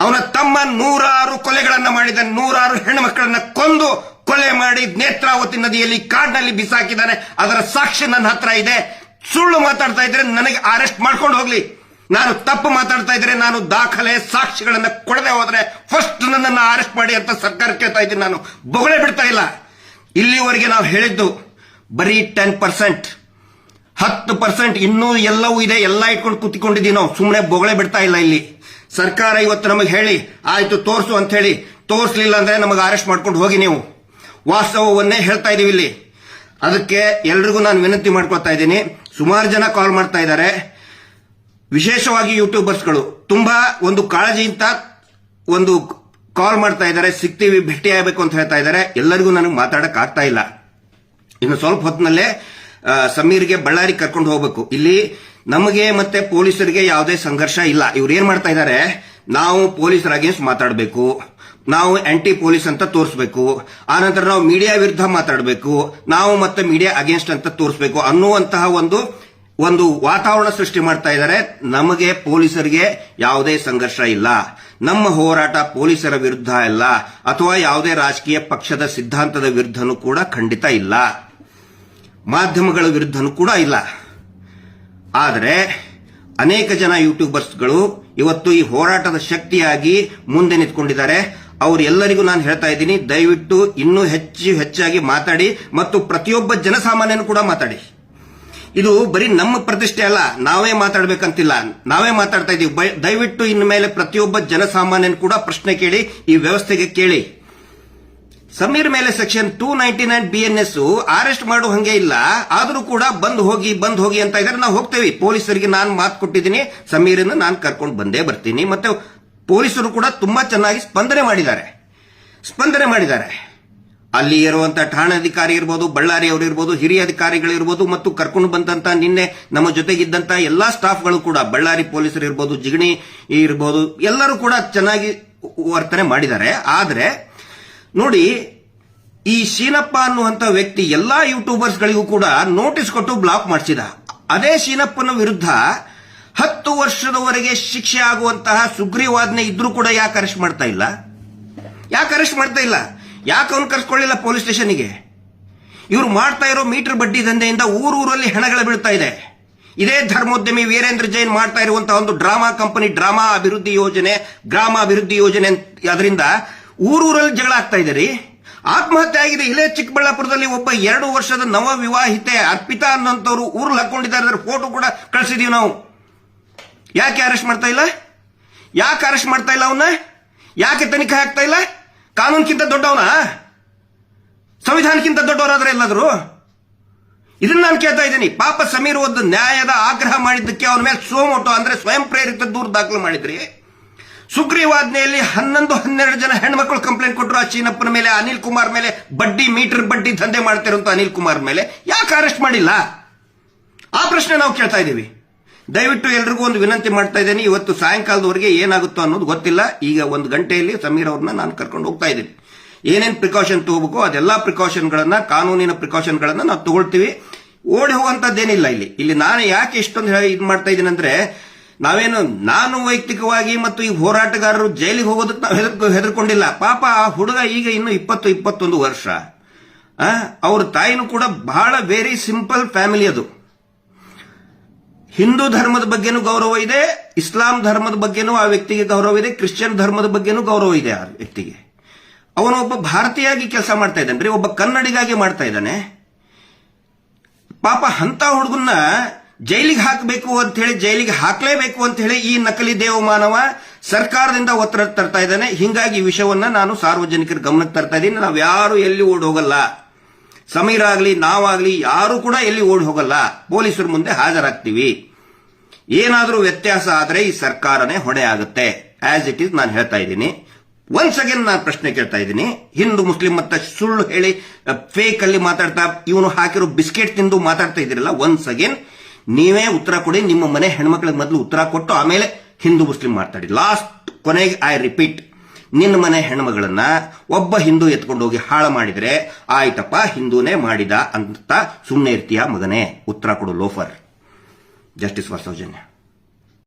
ಅವನ ತಮ್ಮ ನೂರಾರು ಕೊಲೆಗಳನ್ನು ಮಾಡಿದ ನೂರಾರು ಹೆಣ್ಣು ಮಕ್ಕಳನ್ನ ಕೊಂದು ಕೊಲೆ ಮಾಡಿ ನೇತ್ರಾವತಿ ನದಿಯಲ್ಲಿ ಕಾಡಿನಲ್ಲಿ ಬಿಸಾಕಿದ್ದಾನೆ. ಅದರ ಸಾಕ್ಷಿ ನನ್ನ ಹತ್ರ ಇದೆ. ಸುಳ್ಳು ಮಾತಾಡ್ತಾ ಇದ್ರೆ ನನಗೆ ಅರೆಸ್ಟ್ ಮಾಡ್ಕೊಂಡು ಹೋಗ್ಲಿ. ನಾನು ತಪ್ಪು ಮಾತಾಡ್ತಾ ಇದ್ರೆ ನಾನು ದಾಖಲೆ, ಸಾಕ್ಷಿಗಳನ್ನ ಕೊಡದೆ ಹೋದ್ರೆ ಫಸ್ಟ್ ನನ್ನನ್ನು ಅರೆಸ್ಟ್ ಮಾಡಿ ಅಂತ ಸರ್ಕಾರ ಕೇಳ್ತಾ ಇದ್ದೀನಿ ನಾನು. ಬೊಗಳೆ ಬಿಡ್ತಾ ಇಲ್ಲ. ಇಲ್ಲಿವರೆಗೆ ನಾವು ಹೇಳಿದ್ದು ಬರೀ ಟೆನ್ ಪರ್ಸೆಂಟ್ ಹತ್ತು ಪರ್ಸೆಂಟ್ ಇನ್ನೂ ಎಲ್ಲವೂ ಇದೆ. ಎಲ್ಲ ಇಟ್ಕೊಂಡು ಕೂತ್ಕೊಂಡಿದ್ದೀವಿ ಸುಮ್ಮನೆ ಬೊಗಳೆ ಬಿಡ್ತಾ ಇಲ್ಲ ಇಲ್ಲಿ. ಸರ್ಕಾರ ಇವತ್ತು ನಮಗೆ ಹೇಳಿ, ಆಯಿತು ತೋರಿಸು ಅಂತ ಹೇಳಿ, ತೋರಿಸ್ಲಿಲ್ಲ ಅಂದ್ರೆ ನಮಗೆ ಅರೆಸ್ಟ್ ಮಾಡ್ಕೊಂಡು ಹೋಗಿ ನೀವು. ವಾಸ್ತವವನ್ನೇ ಹೇಳ್ತಾ ಇದೀವಿ ಇಲ್ಲಿ. ಅದಕ್ಕೆ ಎಲ್ರಿಗೂ ನಾನು ವಿನಂತಿ ಮಾಡ್ಕೊಳ್ತಾ ಇದ್ದೀನಿ. ಸುಮಾರು ಜನ ಕಾಲ್ ಮಾಡ್ತಾ ಇದ್ದಾರೆ. ವಿಶೇಷವಾಗಿ ಯೂಟ್ಯೂಬರ್ಸ್ಗಳು ತುಂಬಾ ಒಂದು ಕಾಳಜಿಯಿಂದ ಒಂದು ಕಾಲ್ ಮಾಡ್ತಾ ಇದ್ದಾರೆ. ಸಿಗ್ತೀವಿ, ಭೇಟಿ ಆಗಬೇಕು ಅಂತ ಹೇಳ್ತಾ ಇದ್ದಾರೆ. ಎಲ್ಲರಿಗೂ ನನಗೆ ಮಾತಾಡಕ್ ಇಲ್ಲ. ಇನ್ನು ಸ್ವಲ್ಪ ಹೊತ್ತಿನಲ್ಲೇ ಸಮೀರ್ಗೆ ಬಳ್ಳಾರಿ ಕರ್ಕೊಂಡು ಹೋಗ್ಬೇಕು. ಇಲ್ಲಿ ನಮಗೆ ಮತ್ತೆ ಪೊಲೀಸರಿಗೆ ಯಾವುದೇ ಸಂಘರ್ಷ ಇಲ್ಲ. ಇವ್ರು ಏನ್ ಮಾಡ್ತಾ ಇದ್ದಾರೆ ನಾವು ಪೊಲೀಸರ ಅಗೇನ್ಸ್ಟ್ ಮಾತಾಡಬೇಕು. ನಾವು ಆಂಟಿ ಪೊಲೀಸ್ ಅಂತ ತೋರಿಸಬೇಕು. ಆನಂತರ ನಾವು ಮೀಡಿಯಾ ವಿರುದ್ಧ ಮಾತಾಡಬೇಕು. ನಾವು ಮತ್ತೆ ಮೀಡಿಯಾ ಅಗೇನ್ಸ್ಟ್ ಅಂತ ತೋರಿಸಬೇಕು ಅನ್ನುವಂತಹ ಒಂದು ಒಂದು ವಾತಾವರಣ ಸೃಷ್ಟಿ ಮಾಡ್ತಾ ಇದ್ದಾರೆ ನಮಗೆ ಪೊಲೀಸರಿಗೆ ಯಾವುದೇ ಸಂಘರ್ಷ ಇಲ್ಲ. ನಮ್ಮ ಹೋರಾಟ ಪೊಲೀಸರ ವಿರುದ್ಧ ಇಲ್ಲ ಅಥವಾ ಯಾವುದೇ ರಾಜಕೀಯ ಪಕ್ಷದ ಸಿದ್ಧಾಂತದ ವಿರುದ್ಧನೂ ಕೂಡ ಖಂಡಿತ ಇಲ್ಲ. ಮಾಧ್ಯಮಗಳ ವಿರುದ್ಧನೂ ಕೂಡ ಇಲ್ಲ. ಆದರೆ ಅನೇಕ ಜನ ಯೂಟ್ಯೂಬರ್ಸ್ಗಳು ಇವತ್ತು ಈ ಹೋರಾಟದ ಶಕ್ತಿಯಾಗಿ ಮುಂದೆ ನಿಂತ್ಕೊಂಡಿದ್ದಾರೆ. ಅವರೆಲ್ಲರಿಗೂ ನಾನು ಹೇಳ್ತಾ ಇದ್ದೀನಿ, ದಯವಿಟ್ಟು ಇನ್ನೂ ಹೆಚ್ಚು ಹೆಚ್ಚಾಗಿ ಮಾತಾಡಿ ಮತ್ತು ಪ್ರತಿಯೊಬ್ಬ ಜನಸಾಮಾನ್ಯನು ಕೂಡ ಮಾತಾಡಿ. ಇದು ಬರೀ ನಮ್ಮ ಪ್ರತಿಷ್ಠೆ ಅಲ್ಲ, ನಾವೇ ಮಾತಾಡ್ಬೇಕಂತಿಲ್ಲ. ನಾವೇ ಮಾತಾಡ್ತಾ ಇದೀವಿ. ದಯವಿಟ್ಟು ಇನ್ನು ಮೇಲೆ ಪ್ರತಿಯೊಬ್ಬ ಜನಸಾಮಾನ್ಯನ ಕೂಡ ಪ್ರಶ್ನೆ ಕೇಳಿ, ಈ ವ್ಯವಸ್ಥೆಗೆ ಕೇಳಿ. ಸಮೀರ್ ಮೇಲೆ section two ninety nine B N S arrest ಮಾಡೋ ಹಂಗೆ ಇಲ್ಲ. ಆದರೂ ಕೂಡ ಬಂದ್ ಹೋಗಿ ಬಂದ್ ಹೋಗಿ ಅಂತ ಇದ್ರೆ. ನಾವು ಹೋಗ್ತೇವೆ. ಪೊಲೀಸರಿಗೆ ನಾನು ಮಾತು ಕೊಟ್ಟಿದ್ದೀನಿ. ಸಮೀರನ್ನು ನಾನು ಕರ್ಕೊಂಡು ಬಂದೇ ಬರ್ತೀನಿ. ಮತ್ತೆ ಪೊಲೀಸರು ಕೂಡ ತುಂಬಾ ಚೆನ್ನಾಗಿ ಸ್ಪಂದನೆ ಮಾಡಿದ್ದಾರೆ. ಸ್ಪಂದನೆ ಮಾಡಿದ್ದಾರೆ. ಅಲ್ಲಿ ಇರುವಂತಹ ಠಾಣಾಧಿಕಾರಿ ಇರ್ಬೋದು, ಬಳ್ಳಾರಿ ಅವರು ಇರ್ಬೋದು, ಹಿರಿಯ ಅಧಿಕಾರಿಗಳು ಇರ್ಬೋದು, ಮತ್ತು ಕರ್ಕೊಂಡು ಬಂದಂತ ನಿನ್ನೆ ನಮ್ಮ ಜೊತೆಗಿದ್ದಂತ ಎಲ್ಲಾ ಸ್ಟಾಫ್ಗಳು ಕೂಡ, ಬಳ್ಳಾರಿ ಪೊಲೀಸರು ಇರ್ಬೋದು, ಜಿಗಣಿ ಇರ್ಬೋದು, ಎಲ್ಲರೂ ಕೂಡ ಚೆನ್ನಾಗಿ ವರ್ತನೆ ಮಾಡಿದ್ದಾರೆ. ಆದ್ರೆ ನೋಡಿ, ಈ ಶೀನಪ್ಪ ಅನ್ನುವಂತ ವ್ಯಕ್ತಿ ಎಲ್ಲಾ ಯೂಟ್ಯೂಬರ್ಸ್ಗಳಿಗೂ ಕೂಡ ನೋಟಿಸ್ ಕೊಟ್ಟು ಬ್ಲಾಕ್ ಮಾಡಿಸಿದ. ಅದೇ ಶೀನಪ್ಪನ ವಿರುದ್ಧ ಹತ್ತು ವರ್ಷದವರೆಗೆ ಶಿಕ್ಷೆ ಆಗುವಂತಹ ಸುಗ್ರೀವಾಜ್ಞೆ ಇದ್ರೂ ಕೂಡ ಯಾಕೆ ಅರೆಸ್ಟ್ ಮಾಡ್ತಾ ಇಲ್ಲ? ಯಾಕೆ ಅರೆಸ್ಟ್ ಮಾಡ್ತಾ ಇಲ್ಲ? ಯಾಕೆ ಅವನು ಕರ್ಸ್ಕೊಳ್ಳಿಲ್ಲ ಪೊಲೀಸ್ ಸ್ಟೇಷನ್ಗೆ ಇವ್ರು ಮಾಡ್ತಾ ಇರೋ ಮೀಟರ್ ಬಡ್ಡಿ ದಂಧೆಯಿಂದ ಊರೂರಲ್ಲಿ ಹೆಣಗಳ ಬೀಳ್ತಾ ಇದೆ. ಇದೇ ಧರ್ಮೋದ್ಯಮಿ ವೀರೇಂದ್ರ ಜೈನ್ ಮಾಡ್ತಾ ಇರುವಂತಹ ಒಂದು ಡ್ರಾಮಾ ಕಂಪನಿ ಡ್ರಾಮಾ ಅಭಿವೃದ್ಧಿ ಯೋಜನೆ, ಗ್ರಾಮ ಅಭಿವೃದ್ಧಿ ಯೋಜನೆ ಅದರಿಂದ ಊರೂರಲ್ಲಿ ಜಗಳ ಆಗ್ತಾ ಇದೆ ರೀ. ಆತ್ಮಹತ್ಯೆ ಆಗಿದೆ. ಇಲ್ಲೇ ಚಿಕ್ಕಬಳ್ಳಾಪುರದಲ್ಲಿ ಒಬ್ಬ ಎರಡು ವರ್ಷದ ನವ ವಿವಾಹಿತೆ ಅರ್ಪಿತಾ ಅನ್ನೋಂಥವ್ರು ಊರಲ್ಲಿ ಹಾಕೊಂಡಿದ್ದಾರೆ. ಅದರ ಫೋಟೋ ಕೂಡ ಕಳಿಸಿದೀವಿ ನಾವು. ಯಾಕೆ ಅರೆಸ್ಟ್ ಮಾಡ್ತಾ ಇಲ್ಲ? ಯಾಕೆ ಅರೆಸ್ಟ್ ಮಾಡ್ತಾ ಇಲ್ಲ ಅವನ್ನ ಯಾಕೆ ತನಿಖೆ ಆಗ್ತಾ ಇಲ್ಲ? ಕಾನೂನ್ಗಿಂತ ದೊಡ್ಡವನ? ಸಂವಿಧಾನಕ್ಕಿಂತ ದೊಡ್ಡವರಾದ್ರೆ ಎಲ್ಲಾದರೂ? ಇದನ್ನ ನಾನು ಕೇಳ್ತಾ ಇದ್ದೀನಿ. ಪಾಪ ಸಮೀರ್ ಒಂದು ನ್ಯಾಯದ ಆಗ್ರಹ ಮಾಡಿದ್ದಕ್ಕೆ ಅವನ ಮೇಲೆ ಸೋಮೋಟೋ ಅಂದ್ರೆ ಸ್ವಯಂ ಪ್ರೇರಿತ ದೂರು ದಾಖಲು ಮಾಡಿದ್ರಿ. ಸುಗ್ರೀವಾಜ್ಞೆಯಲ್ಲಿ ಹನ್ನೊಂದು, ಹನ್ನೆರಡು ಜನ ಹೆಣ್ಮಕ್ಳು ಕಂಪ್ಲೇಂಟ್ ಕೊಟ್ಟರು ಆ ಚೀನಪ್ಪನ ಮೇಲೆ, ಅನಿಲ್ ಕುಮಾರ್ ಮೇಲೆ, ಬಡ್ಡಿ, ಮೀಟರ್ ಬಡ್ಡಿ ದಂಧೆ ಮಾಡ್ತಿರುವಂತ ಅನಿಲ್ ಕುಮಾರ್ ಮೇಲೆ ಯಾಕೆ ಅರೆಸ್ಟ್ ಮಾಡಿಲ್ಲ? ಆ ಪ್ರಶ್ನೆ ನಾವು ಕೇಳ್ತಾ ಇದ್ದೀವಿ. ದಯವಿಟ್ಟು ಎಲ್ರಿಗೂ ಒಂದು ವಿನಂತಿ ಮಾಡ್ತಾ ಇದ್ದೇನೆ. ಇವತ್ತು ಸಾಯಂಕಾಲದವರೆಗೆ ಏನಾಗುತ್ತೋ ಅನ್ನೋದು ಗೊತ್ತಿಲ್ಲ. ಈಗ ಒಂದು ಗಂಟೆಯಲ್ಲಿ ಸಮೀರ್ ಅವ್ರನ್ನ ನಾನು ಕರ್ಕೊಂಡು ಹೋಗ್ತಾ ಇದ್ದೀನಿ. ಏನೇನ್ ಪ್ರಿಕಾಷನ್ ತಗೋಬೇಕು, ಅದೆಲ್ಲ ಪ್ರಿಕಾಷನ್ಗಳನ್ನ ಕಾನೂನಿನ ಪ್ರಿಕಾಷನ್ಗಳನ್ನ ನಾವು ತಗೊಳ್ತೀವಿ. ಓಡಿ ಹೋಗುವಂತದ್ದೇನಿಲ್ಲ ಇಲ್ಲಿ. ಇಲ್ಲಿ ನಾನು ಯಾಕೆ ಇಷ್ಟೊಂದು ಇದು ಮಾಡ್ತಾ ಇದ್ದೀನಿ ಅಂದ್ರೆ ನಾವೇನು ನಾನು ವೈಯಕ್ತಿಕವಾಗಿ ಮತ್ತು ಈ ಹೋರಾಟಗಾರರು ಜೈಲಿಗೆ ಹೋಗೋದಕ್ಕೆ ನಾವು ಹೆದರ್ ಹೆದರ್ಕೊಂಡಿಲ್ಲ. ಪಾಪ ಆ ಹುಡುಗ ಈಗ ಇನ್ನು ಇಪ್ಪತ್ತು, ಇಪ್ಪತ್ತೊಂದು ವರ್ಷ. ಅವ್ರ ತಾಯಿನೂ ಕೂಡ ಬಹಳ ವೆರಿ ಸಿಂಪಲ್ ಫ್ಯಾಮಿಲಿ ಅದು. ಹಿಂದೂ ಧರ್ಮದ ಬಗ್ಗೆನೂ ಗೌರವ ಇದೆ, ಇಸ್ಲಾಂ ಧರ್ಮದ ಬಗ್ಗೆನೂ ಆ ವ್ಯಕ್ತಿಗೆ ಗೌರವ ಇದೆ, ಕ್ರಿಶ್ಚಿಯನ್ ಧರ್ಮದ ಬಗ್ಗೆನೂ ಗೌರವ ಇದೆ ಆ ವ್ಯಕ್ತಿಗೆ. ಅವನು ಒಬ್ಬ ಭಾರತೀಯಾಗಿ ಕೆಲಸ ಮಾಡ್ತಾ ಇದ್ದಾನೆ ಒಬ್ಬ ಕನ್ನಡಿಗಾಗಿ ಮಾಡ್ತಾ ಇದ್ದಾನೆ. ಪಾಪ ಅಂತ ಹುಡುಗನ್ನ ಜೈಲಿಗೆ ಹಾಕಬೇಕು ಅಂತ ಹೇಳಿ, ಜೈಲಿಗೆ ಹಾಕಲೇಬೇಕು ಅಂತ ಹೇಳಿ ಈ ನಕಲಿ ದೇವಮಾನವ ಸರ್ಕಾರದಿಂದ ಒತ್ತಡ ತರ್ತಾ ಇದ್ದಾನೆ. ಹಿಂಗಾಗಿ ವಿಷಯವನ್ನ ನಾನು ಸಾರ್ವಜನಿಕರ ಗಮನಕ್ಕೆ ತರ್ತಾ ಇದ್ದೀನಿ. ನಾವು ಯಾರು ಎಲ್ಲಿ ಓಡಿ ಹೋಗಲ್ಲ. ಸಮೀರ್ ಆಗ್ಲಿ ನಾವಾಗ್ಲಿ ಯಾರು ಕೂಡ ಎಲ್ಲಿ ಓಡಿ ಹೋಗಲ್ಲ. ಪೊಲೀಸರ ಮುಂದೆ ಹಾಜರಾಗ್ತೀವಿ. ಏನಾದರೂ ವ್ಯತ್ಯಾಸ ಆದ್ರೆ ಈ ಸರ್ಕಾರನೇ ಹೊಣೆ ಆಗುತ್ತೆ. ಆಸ್ ಇಟ್ ಈಸ್ ನಾನು ಹೇಳ್ತಾ ಇದ್ದೀನಿ. ಒನ್ಸ್ ಅಗೇನ್ ನಾನು ಪ್ರಶ್ನೆ ಕೇಳ್ತಾ ಇದ್ದೀನಿ. ಹಿಂದೂ, ಮುಸ್ಲಿಂ ಮತ್ತೆ ಸುಳ್ಳು ಹೇಳಿ ಫೇಕ್ ಅಲ್ಲಿ ಮಾತಾಡ್ತಾ, ಇವನು ಹಾಕಿರೋ ಬಿಸ್ಕೆಟ್ ತಿಂದು ಮಾತಾಡ್ತಾ ಇದ್ದೀರಲ್ಲ ಒನ್ಸ್ ಅಗೇನ್ ನೀವೇ ಉತ್ತರ ಕೊಡಿ, ನಿಮ್ಮ ಮನೆ ಹೆಣ್ಮಕ್ಳಿಗೆ ಮೊದಲು ಉತ್ತರ ಕೊಟ್ಟು ಆಮೇಲೆ ಹಿಂದೂ ಮುಸ್ಲಿಂ ಮಾತಾಡಿ. ಲಾಸ್ಟ್ ಕೊನೆಗೆ ಐ ರಿಪೀಟ್, ನಿನ್ನ ಮನೆ ಹೆಣ್ಮಗಳನ್ನ ಒಬ್ಬ ಹಿಂದೂ ಎತ್ಕೊಂಡು ಹೋಗಿ ಹಾಳು ಮಾಡಿದ್ರೆ, ಆಯ್ತಪ್ಪ, ಹಿಂದೂನೇ ಮಾಡಿದ ಅಂತ ಸುಮ್ಮನೆ ಇರ್ತೀಯ ಮಗನೇ? ಉತ್ತರ ಕೊಡು, ಲೋಫರ್. Justice for Soujanya